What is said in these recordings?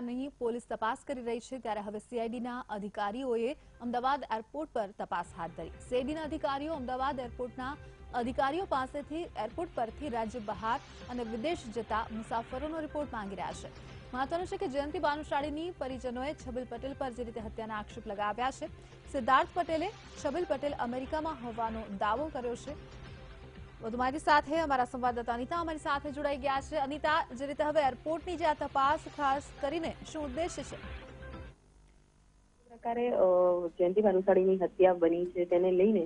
પ્રકારની પોલીસ તપાસ કરી રહી છે ત્યારે હવે સીઆઈડીના અધિકારીઓએ અમદાવાદ એરપોર્ટ પર તપાસ હાથ ધરી. સીઆઈડીના અધિકારીઓ અમદાવાદ એરપોર્ટના અધિકારીઓ પાસેથી એરપોર્ટ પરથી રાજ્ય બહાર અને વિદેશ જતા મુસાફરોનો રિપોર્ટ માંગી રહ્યા છે. મહત્વનું છે કે જયંતિ ભાનુશાળીની પરિજનોએ છબીલ પટેલ પર જે રીતે હત્યાના આક્ષેપ લગાવ્યા છે, સિદ્ધાર્થ પટેલે છબીલ પટેલ અમેરિકામાં હોવાનો દાવો કર્યો છે. વધુ સાથે અમારા સંવાદદાતા અનિતા અમારી સાથે જોડાઈ ગયા છે. અનિતા, જે રીતે હવે એરપોર્ટની જે આ તપાસ ખાસ કરીને શું ઉદ્દેશ્ય છે? પ્રકારે જયંતિ ભાનુશાળીની હત્યા બની છે તેને લઈને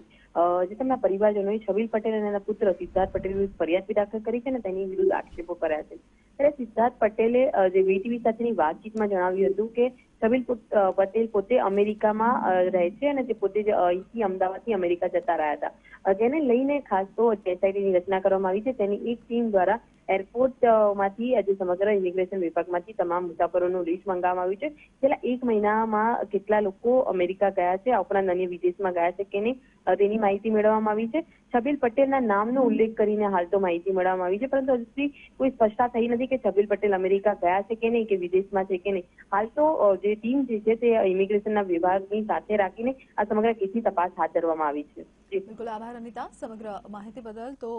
જે તેમના પરિવારજનોએ છબીલ પટેલ અને એના પુત્ર સિદ્ધાર્થ પટેલ વિરુદ્ધ ફરિયાદ બી દાખલ કરી છે અને તેની વિરુદ્ધ આક્ષેપો કર્યા છે. ત્યારે સિદ્ધાર્થ પટેલે જે વીટીવી સાથેની વાતચીતમાં જણાવ્યું હતું કે અ, પટેલ પોતે અમેરિકામાં રહે છે અને તે પોતે અહીંથી અમદાવાદથી અમેરિકા જતા રહ્યા હતા. તેને લઈને ખાસ તો એસઆઈટીની રચના કરવામાં આવી છે. તેની એક ટીમ દ્વારા એરપોર્ટમાંથી આજે સમગ્ર ઇમિગ્રેશન વિભાગમાંથી તમામ મુસાફરોનું લિસ્ટ મંગાવવામાં આવ્યું છે. છેલ્લા એક મહિનામાં કેટલા લોકો અમેરિકા ગયા છે આ ઉપરાંત અન્ય વિદેશમાં ગયા છે કે નહીં તેની માહિતી મેળવવામાં આવી છે. છબીલ પટેલના નામનો ઉલ્લેખ કરીને હાલ તો માહિતી મેળવવામાં આવી છે, પરંતુ હજુ સુધી કોઈ સ્પષ્ટતા થઈ નથી કે છબીલ પટેલ અમેરિકા ગયા છે કે નહીં કે વિદેશમાં છે કે નહીં. હાલ તો જે ટીમ જે છે તે ઇમિગ્રેશનના વિભાગની સાથે રાખીને આ સમગ્ર કેસની તપાસ હાથ ધરવામાં આવી છે. બિલકુલ આભાર, અનિતા. સમગ્ર માહિતી બદલ તો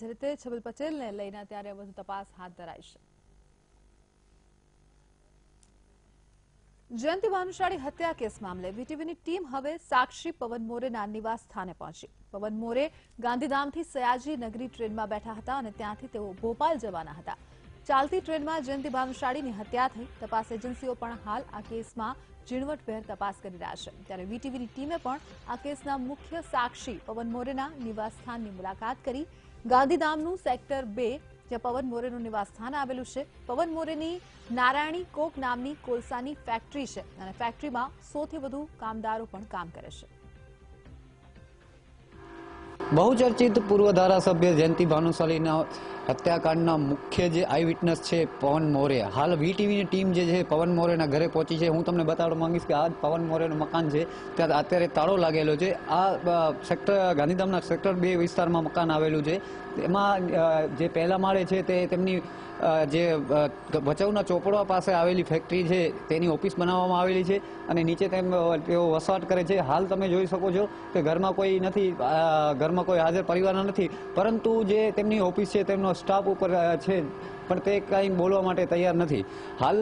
જે રીતે છબીલ પટેલને લઈને ત્યારે વધુ તપાસ હાથ ધરાઈ છે. જયંતિ ભાનુશાળી હત્યા કેસ મામલે વીટીવીની ટીમ હવે સાક્ષી પવન મોરેના નિવાસ સ્થાને પહોંચી. પવન મોરે ગાંધીધામથી સયાજી નગરી ટ્રેનમાં બેઠા હતા અને ત્યાંથી તેઓ ભોપાલ જવાના હતા. ચાલતી ટ્રેનમાં જયંતિ ભાનુશાળીની હત્યા થઈ. તપાસ એજન્સીઓ પણ હાલ આ કેસમાં ઝીણવટભેર તપાસ કરી રહ્યા છે. ત્યારે વીટીવીની ટીમે પણ આ કેસના મુખ્ય સાક્ષી પવન મોરેના નિવાસસ્થાનની મુલાકાત કરી ગાંધીધામનું સેક્ટર બે જ્યાં પવન મોરેનું નિવાસસ્થાન આવેલું છે. પવન મોરેની નારાયણી કોક નામની કોલસાની ફેક્ટરી છે અને ફેક્ટરીમાં સોથી વધુ કામદારો પણ કામ કરે છે. બહુચર્ચિત પૂર્વ ધારાસભ્ય જયંતિ ભાનુશાલીના હત્યાકાંડના મુખ્ય જે આઈ વિટનેસ છે પવન મોરે. હાલ વીટીવીની ટીમ જે છે પવન મોરેના ઘરે પહોંચી છે. હું તમને બતાવવા માંગીશ કે આ પવન મોરેનું મકાન છે. ત્યાં અત્યારે તાળો લાગેલો છે. આ સેક્ટર, ગાંધીધામના સેક્ટર બે વિસ્તારમાં મકાન આવેલું છે. એમાં જે પહેલા માળે છે તે તેમની જે ભચાઉના ચોપડા પાસે આવેલી ફેક્ટરી છે તેની ઓફિસ બનાવવામાં આવેલી છે અને નીચે તેમ તેઓ વસવાટ કરે છે. હાલ તમે જોઈ શકો છો કે ઘરમાં કોઈ નથી ઘરમાં કોઈ હાજર પરિવારના નથી. પરંતુ જે તેમની ઓફિસ છે તેમનો સ્ટાફ ઉપર છે. પણ તે કંઈ બોલવા માટે તૈયાર નથી. હાલ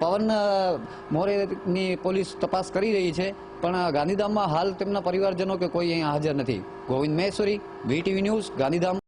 પવન મોરેની પોલીસ તપાસ કરી રહી છે, પણ ગાંધીધામમાં હાલ તેમના પરિવારજનો કે કોઈ અહીંયા હાજર નથી. Govind Maheshwari VTV news, Gandhidham.